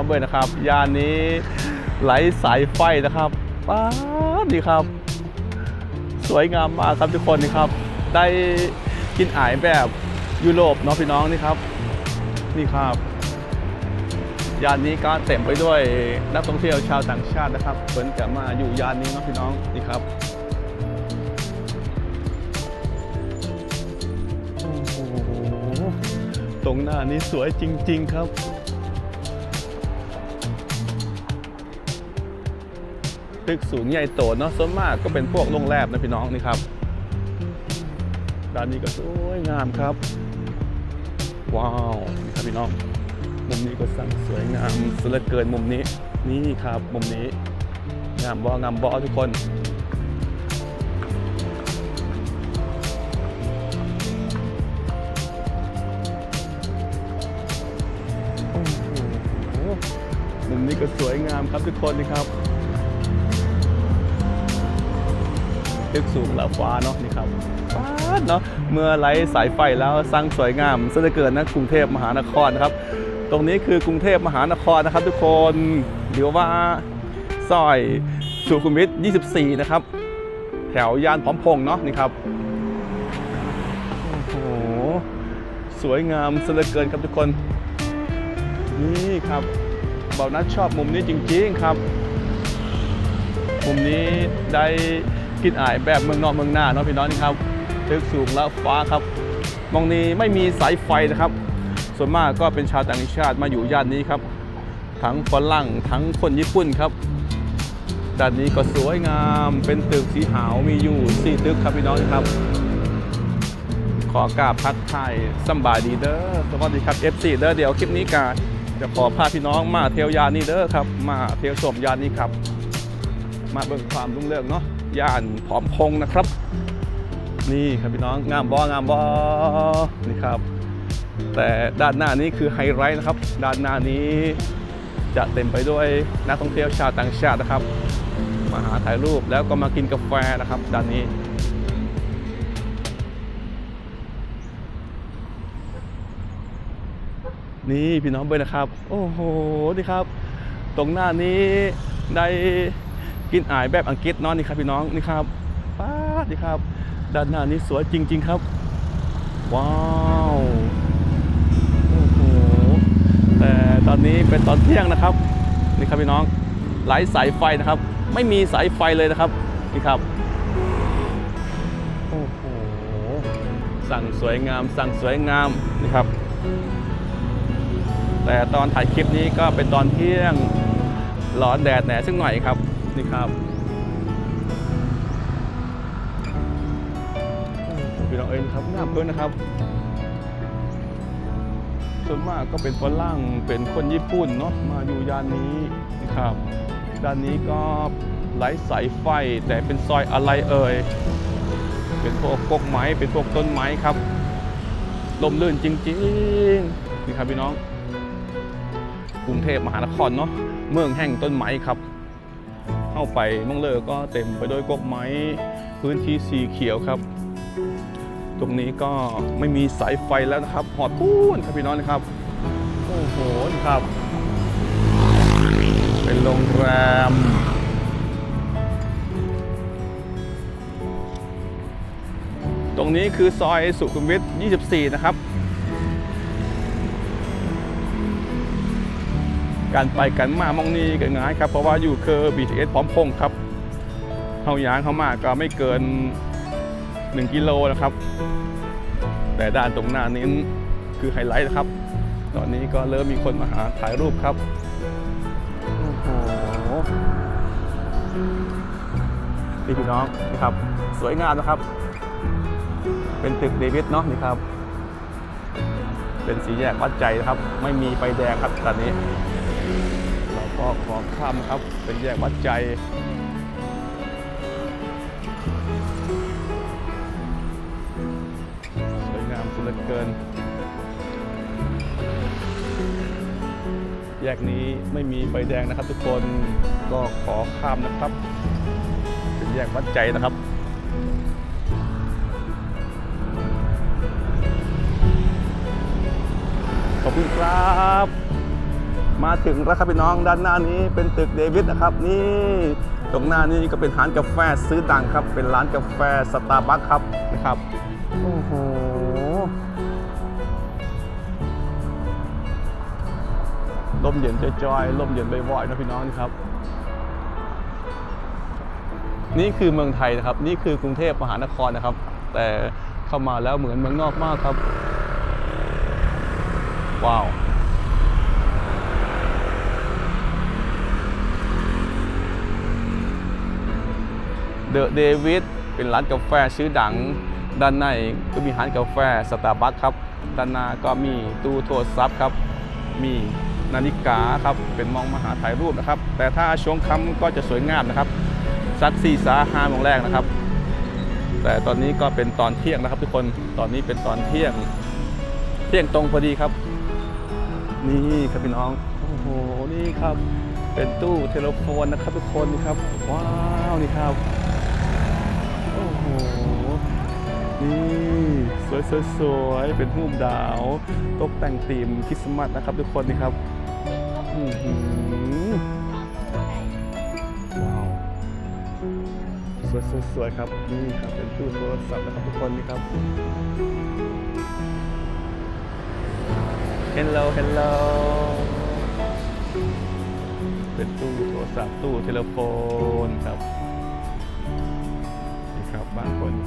องเบยนะครับยานนี้ไหลสายไฟนะครับป้าดีครับ สวยงามมากครับทุกคนนี่ครับ ได้กินอายแบบยุโรปเนาะพี่น้องนี่ครับ นี่ครับยานนี้ก็เต็มไปด้วยนักท่องเที่ยวชาวต่างชาตินะครับเหมือนกับมาอยู่ยานนี้เนาะพี่น้องนี่ครับตรงหน้านี้สวยจริง ๆ ครับ ตึกสูงใหญ่โตเนาะส่วนมากก็เป็นพวกโรงแรมนะพี่น้องนี่ครับด้านนี้ก็สวยงามครับ ว้าวนี่ครับพี่น้อง มุมนี้ก็สั่งสวยงามสุดเกินมุมนี้ นี่ครับมุมนี้ งามบองามบอทุกคนมุมนี้ก็สวยงามครับทุกคนนี่ครับ ตึกสูงละฟ้าเนาะนี่ครับฟ้าเนาะเมื่อไล่สายไฟแล้วสร้างสวยงามซะเหลือเกินนะกรุงเทพมหานครนะครับ ตรงนี้คือกรุงเทพมหานครนะครับ ทุกคนหรือว่าซอยสุขุมวิท 24 นะครับ แถวย่านพร้อมพงเนาะนี่ครับโอ้โหสวยงามซะเหลือเกินครับทุกคน นี่ครับเบานัดชอบมุมนี้จริง ๆ ครับ มุมนี้ได้ กินอายแบบเมืองนอกเมืองหน้าเนาะพี่น้องนี่ครับตึกสูงแล้วฟ้าครับมองนี้ไม่มีสายไฟนะครับ ส่วนมากก็เป็นชาวต่างชาติมาอยู่ย่านนี้ครับ ทั้งฝรั่งทั้งคนญี่ปุ่นครับด้านนี้ก็สวยงามเป็นตึกสีขาวมีอยู่สี่ตึกครับพี่น้องครับ ขอกราบพักทายสำบายดีเด้อสวัสดีครับ FC เด้อเดี๋ยวคลิปนี้กาจะขอพาพี่น้องมาเที่ยวยานนี้เด้อครับ มาเที่ยวชมยานนี้ครับ มาเบิ่งความรุ่งเรืองเนาะ ย่านผอมพงษ์นะครับ นี่ครับพี่น้องงามบองามบอนี่ครับ แต่ด้านหน้านี้คือไฮไลท์นะครับ ด้านหน้านี้จะเต็มไปด้วยนักท่องเที่ยวชาวต่างชาตินะครับ มาหาถ่ายรูปแล้วก็มากินกาแฟนะครับ ด้านนี้นี่พี่น้องเบยนะครับ โอ้โหนี่ครับ ตรงหน้านี้ได้ กินอายแบบอังกฤษเนาะนี่ครับพี่น้องนี่ครับป้าดนี่ครับ ด้านหน้านี้สวยจริง ๆ ครับ ว้าวโอ้โหแต่ตอนนี้เป็นตอนเที่ยงนะครับนี่ครับพี่น้องหลายสายไฟนะครับ ไม่มีสายไฟเลยนะครับนี่ครับโอ้โหสั่งสวยงาม สั่งสวยงามนี่ครับ แต่ตอนถ่ายคลิปนี้ก็เป็นตอนเที่ยงร้อนแดดแหน่ซึ่งหน่อยครับ นี่ครับพี่น้องเอ็นครับงามเพิ่นนะครับ ส่วนมากก็เป็นฝรั่งเป็นคนญี่ปุ่นเนาะมาอยู่ย่านนี้นะครับด้านนี้ก็ไร้สายไฟแต่เป็นซอยอะไรเอ่ยเป็นพวกกกไม้เป็นพวกต้นไม้ครับลมลื่นจริงๆนี่ครับพี่น้อง กรุงเทพมหานครเนาะเมืองแห่งต้นไม้ครับ เข้าไปมองเลอก็เต็มไปด้วยกกไม้พื้นที่สีเขียวครับ ตรงนี้ก็ไม่มีสายไฟแล้วนะครับหอดพูนครับพี่น้องนะครับ โอ้โหครับ เป็นโรงแรมตรงนี้คือซอยสุขุมวิท 24 นะครับ การไปกันมามองนี้ก็ง่ายครับเพราะว่าอยู่คือ BTS พร้อมพงษ์ครับเข้ายางเข้ามาก็ไม่เกิน 1 กิโลนะครับ แต่ด้านตรงหน้านี้คือไฮไลท์นะครับ ตอนนี้ก็เริ่มมีคนมาหาถ่ายรูปครับโอ้โหนี่พี่น้องนะครับ สวยงามนะครับ เป็นตึกเดวิดเนาะนี่ครับ เป็นสีแยกวัดใจนะครับ ไม่มีไฟแดงครับตอนนี้ เราก็ขอข้ามครับเป็นแยกวัดใจสวยงามสุดเหลือเกิน แยกนี้ไม่มีไฟแดงนะครับทุกคนก็ขอข้ามนะครับเป็นแยกวัดใจนะครับขอบคุณครับ มาถึงแล้วครับพี่น้องด้านหน้านี้เป็นตึกเดวิดนะครับ นี่ตรงหน้านี้ก็เป็นร้านกาแฟซื้อดังครับ เป็นร้านกาแฟสตาร์บัคครับนะครับโอ้โหลมเย็นจอยๆลมเย็นบ่อยๆนะพี่น้องนี่ครับ นี่คือเมืองไทยนะครับ นี่คือกรุงเทพมหานครนะครับ แต่เข้ามาแล้วเหมือนเมืองนอกมากครับ ว้าว เดอะเดวิดเป็นร้านกาแฟชื่อดัง ด้านในก็มีร้านกาแฟสตาร์บัคครับ ด้านหน้าก็มีตู้โทรศัพท์ครับ มีนาฬิกาครับ เป็นมองมาหาถ่ายรูปนะครับ แต่ถ้าช่วงค่ำก็จะสวยงามนะครับ สักสี่สาห้าโมงแรกนะครับ แต่ตอนนี้ก็เป็นตอนเที่ยงนะครับ ทุกคน ตอนนี้เป็นตอนเที่ยง เที่ยงตรงพอดีครับ นี่ครับพี่น้อง โอ้โห นี่ครับ เป็นตู้เทเลโฟนนะครับทุกคนนี่ครับ ว้าว นี่ครับ นี่สวยสวยสวยเป็นรูปดาว ตกแต่งธีมคริสต์มาสนะครับทุกคนนี่ครับหือว้าวสวยสวยครับนี่ครับเป็นตู้โทรศัพท์นะครับทุกคนนี่ครับ Hello Hello เป็นตู้โทรศัพท์ตู้เทเลโฟนครับ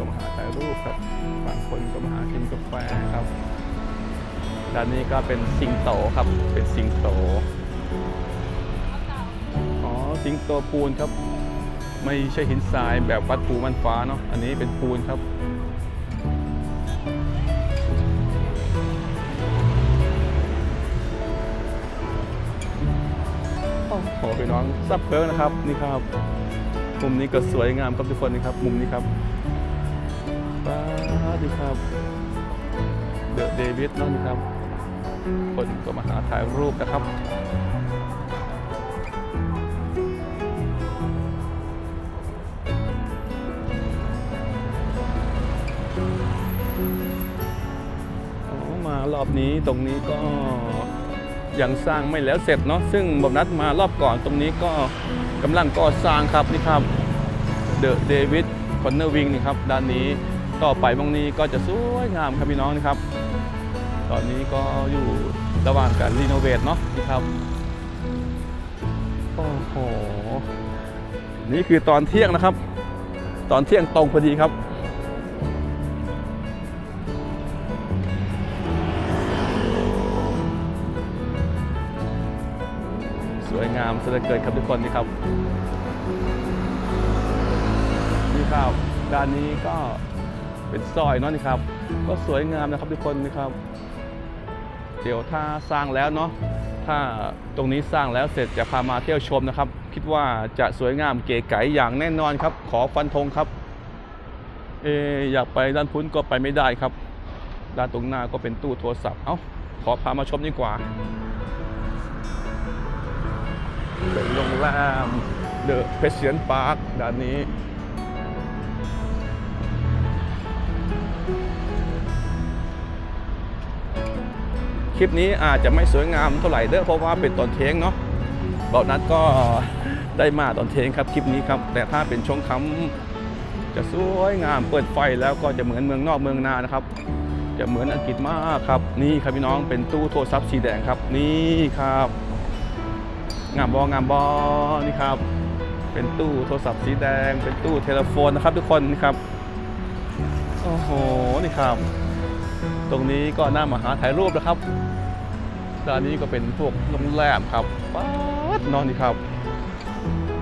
ก็มาหาถ่ายรูปครับ บางคนก็มาหากินกาแฟครับด้านนี้ก็เป็นสิงโตครับ เป็นสิงโต อ๋อ สิงโตปูนครับ ไม่ใช่หินทรายแบบวัดปูมันฟ้าเนาะ อันนี้เป็นปูนครับโอ้โหพี่น้องซับเพิงนะครับ นี่ครับ มุมนี้ก็สวยงามครับทุกคนนี่ครับ มุมนี้ครับ ป้าดดีครับ เดอะเดวิดน้องนี่ครับ คนก็มาหาถ่ายรูปนะครับอ๋อมารอบนี้ตรงนี้ก็ยังสร้างไม่แล้วเสร็จเนาะซึ่งบอมนัดมารอบก่อนตรงนี้ก็กำลังก่อสร้างครับนี่ครับเดอะเดวิดคอนเนอร์วิงนี่ครับด้านนี้ ต่อไปบางนี้ก็จะสวยงามครับพี่น้องนี่ครับ ตอนนี้ก็อยู่ระหว่างการรีโนเวทเนาะนี่ครับโอ้โหนี่คือตอนเที่ยงนะครับ ตอนเที่ยงตรงพอดีครับสวยงามสะเทือเกินครับทุกคนนี่ครับนี่ครับด้านนี้ก็ เป็นซอยเนาะนี่ครับ ก็สวยงามนะครับทุกคนนี่ครับ เดี๋ยวถ้าสร้างแล้วเนาะถ้าตรงนี้สร้างแล้วเสร็จจะพามาเที่ยวชมนะครับ คิดว่าจะสวยงามเก๋ไก๋อย่างแน่นอนครับ ขอฟันธงครับเอออยากไปด้านพุ้นก็ไปไม่ได้ครับ ด้านตรงหน้าก็เป็นตู้โทรศัพท์ เอ้า ขอพามาชมดีกว่า เป็นโรงแรมเดอะเพชเชียนพาร์คด้านนี้ คลิปนี้อาจจะไม่สวยงามเท่าไหร่เด้อเพราะว่าเป็นตอนเทงเนาะเบานัดก็ได้มาตอนเทงครับคลิปนี้ครับ แต่ถ้าเป็นช่วงค่ำจะสวยงามเปิดไฟแล้วก็จะเหมือนเมืองนอกเมืองนานะครับ จะเหมือนอังกฤษมากครับ นี่ครับพี่น้องเป็นตู้โทรศัพท์สีแดงครับ นี่ครับ งามบองามบอนี่ครับ เป็นตู้โทรศัพท์สีแดง เป็นตู้เทเลโฟนนะครับ ทุกคนครับโอ้โหนี่ครับ ตรงนี้ก็น่ามาหาถ่ายรูปนะครับ ด้านนี้ก็เป็นพวกโรงแรมครับป๊าดนอนนี่ครับ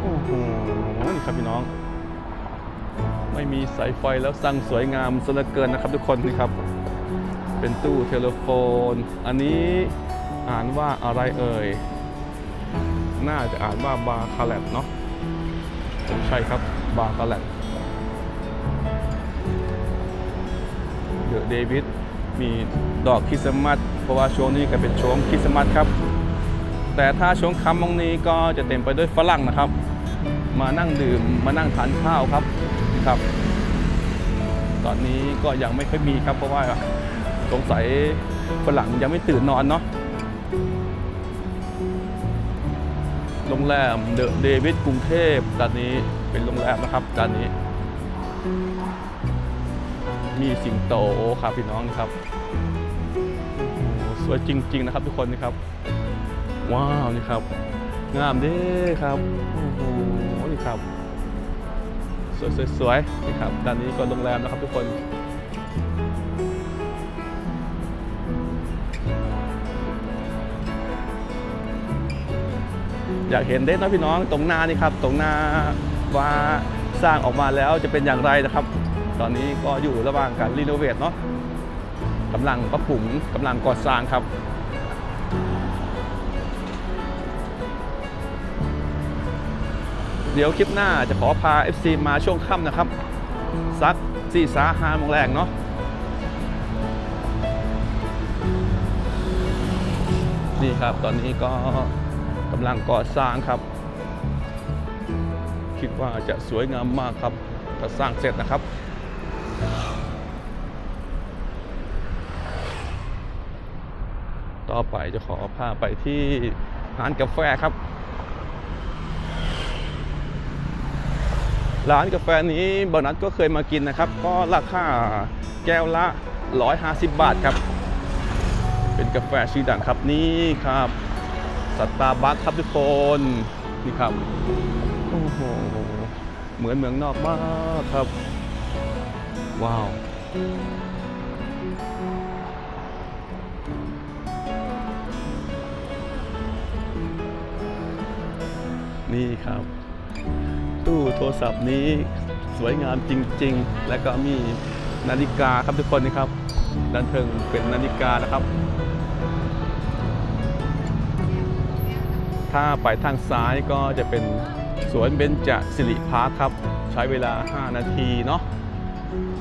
โอ้โห นี่ครับพี่น้อง ไม่มีสายไฟแล้วสั่งสวยงามซะเหลือเกินนะครับทุกคนนี่ครับ เป็นตู้เทเลโฟน อันนี้อ่านว่าอะไรเอ่ย น่าจะอ่านว่าบาคาแลตเนาะ ใช่ครับบาคาแลตเดอะเดวิดมีดอกคริสต์มาส เพราะว่าช่วงนี้ก็เป็นช่วงคริสต์มาสครับ แต่ถ้าช่วงค่ำมองนี้ก็จะเต็มไปด้วยฝรั่งนะครับ มานั่งดื่มมานั่งทานข้าวครับนี่ครับ ตอนนี้ก็ยังไม่ค่อยมีครับ เพราะว่าสงสัยฝรั่งยังไม่ตื่นนอนเนาะโรงแรมเดอะเดวิดกรุงเทพด้านนี้เป็นโรงแรมนะครับด้านนี้ มีสิงโตครับพี่น้องครับ วยจริง ๆ นะครับทุกคนนี่ครับ ว้าวนี่ครับ งามเด้ครับโอ้โหนี่ครับสวยสวยๆนี่ครับด้านนี้ก็โรงแรมนะครับทุกคนอยากเห็นเด้นะพี่น้องตรงหน้านี่ครับตรงหน้าว่าสร้างออกมาแล้วจะเป็นอย่างไรนะครับ ตอนนี้ก็อยู่ระหว่างการรีโนเวทเนาะ กำลังปรับปรุงกำลังก่อสร้างครับเดี๋ยวคลิปหน้าจะขอพา FC มาช่วงค่ำนะครับ สักสี่สาห้าโมงแรงเนาะนี่ครับตอนนี้ก็กำลังก่อสร้างครับ คิดว่าจะสวยงามมากครับถ้าสร้างเสร็จนะครับ ต่อไปจะขอพาไปที่ร้านกาแฟครับ ร้านกาแฟนี้บอนัทก็เคยมากินนะครับ ก็ราคาแก้วละ 150 บาทครับ เป็นกาแฟชื่อดังครับนี่ครับสตาร์บัคครับทุกคนนี่ครับโอ้โหเหมือนเมืองนอกมากครับ ว้าว นี่ครับ ตู้โทรศัพท์นี้สวยงามจริง ๆ และก็มีนาฬิกาครับทุกคนนี่ครับด้านเทิงเป็นนาฬิกานะครับ ถ้าไปทางซ้ายก็จะเป็นสวนเบญจสิริพาร์คครับ ใช้เวลา 5 นาทีเนาะ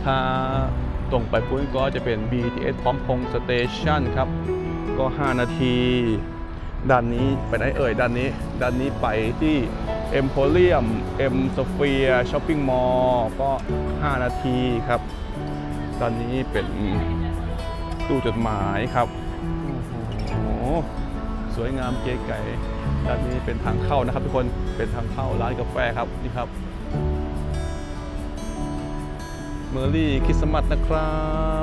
ถ้าตรงไปปุ้นก็จะเป็น BTS พร้อมพงษ์สเตชันครับ ก็ 5 นาที ด้านนี้ไปไหนเอ่ยด้านนี้ ด้านนี้ไปที่ Emporium M Sphere Shopping Mall ก็ 5 นาทีครับ ตอนนี้เป็นตู้จดหมายครับโอ้โหสวยงามเก๋ไก่ด้านนี้เป็นทางเข้านะครับ ทุกคนเป็นทางเข้าร้านกาแฟครับนี่ครับเมอรี่คริสต์มาสนะครั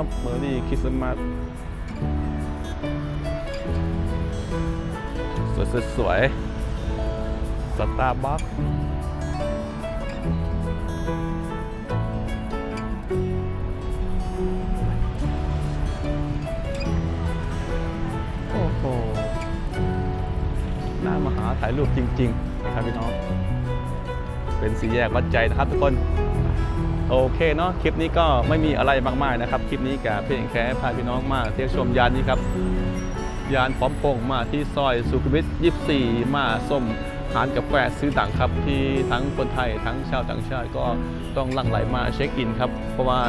บเมอรี่คริสต์มาส สวยสวยสตาร์บัคโอ้โหน่ามาหาถ่ายรูปจริงๆนะครับพี่น้อง เป็นสีแยกวัดใจนะครับทุกคน โอเคเนาะ คลิปนี้ก็ไม่มีอะไรมากมายนะครับ คลิปนี้กับเพียงแค่พาพี่น้องมาเที่ยวชมยานนี้ครับ ยานพร้อมพงมาที่ซอยสุขุมวิท 24 มาส้มทานกาแฟซื้อต่างครับที่ทั้งคนไทยทั้งชาวต่างชาติก็ต้องหลั่งไหลมาเช็คอินครับ เพราะว่า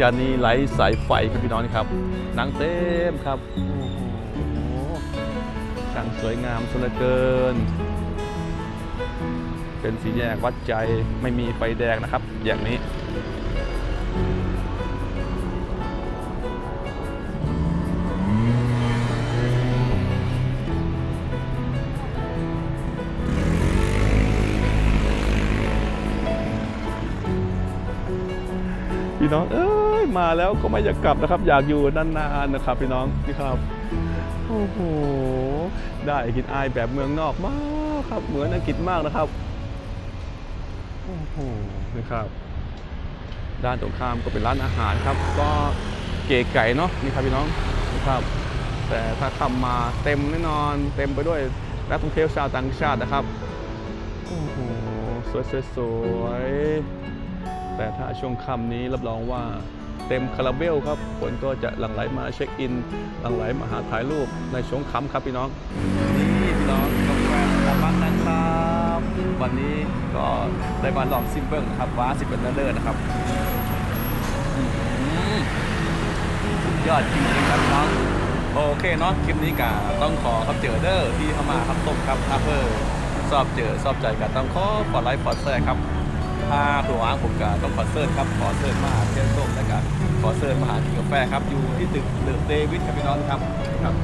ยานนี้ไหลสายไฟครับพี่น้องครับนังเต็มครับโอ้โหช่างสวยงามสุดเหลือเกิน เป็นสีแยกวัดใจไม่มีไฟแดงนะครับ อย่างนี้ พี่น้องเอ้ยมาแล้วก็ไม่อยากกลับนะครับ อยากอยู่นานๆนะครับ พี่น้องนี่ครับโอ้โหได้กินอายแบบเมืองนอกมากครับ เหมือนอังกฤษมากนะครับโอ้โหนี่ครับ ด้านตรงข้ามก็เป็นร้านอาหารครับ ก็เก๋ไก่เนาะนี่ครับพี่น้องนี่ครับ แต่ถ้าทำมาเต็มแน่นอน เต็มไปด้วยนักท่องเที่ยวชาวต่างชาตินะครับโอ้โหสวยๆสวยๆ แต่ถ้าช่วงค่ำนี้รับรองว่าเต็มคาราเบลครับคนก็จะหลั่งไหลมาเช็คอิน หลั่งไหลมาหาถ่ายรูปในช่วงค่ำครับพี่น้อง นี่พี่น้องกาแฟตาบักนะครับ วันนี้ก็ได้มาลองซิมเบิลนะครับว้าสิบเป็นเลิศนะครับอื้อหือสุดยอดจริงๆครับพี่น้องโอเคเนาะคลิปนี้กะต้องขอครับเจอเด้อที่เข้ามาครับตบครับถ้าเพื่อสอบเจอสอบใจกันต้องขอขอไลค์ขอแชร์ครับ ถ้าหัวผมก็ต้องขอเซิร์ครับ ขอเซิร์มาหาเทียนส้มแล้วกันขอเซิร์มาหากินกาแฟครับ อยู่ที่ตึกเดอะเดวิดครับพี่น้องครับ ครับ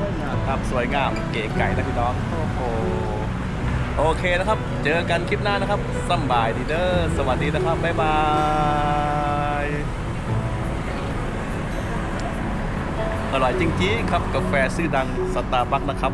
สวยงามครับสวยงามเก๋ไก่นะพี่น้อง โอ้โห โอเคนะครับ เจอกันคลิปหน้านะครับสบายดีเด้อ สวัสดีนะครับ บ๊ายบายอร่อยจริงๆครับ กาแฟชื่อดังสตาร์บัคนะครับ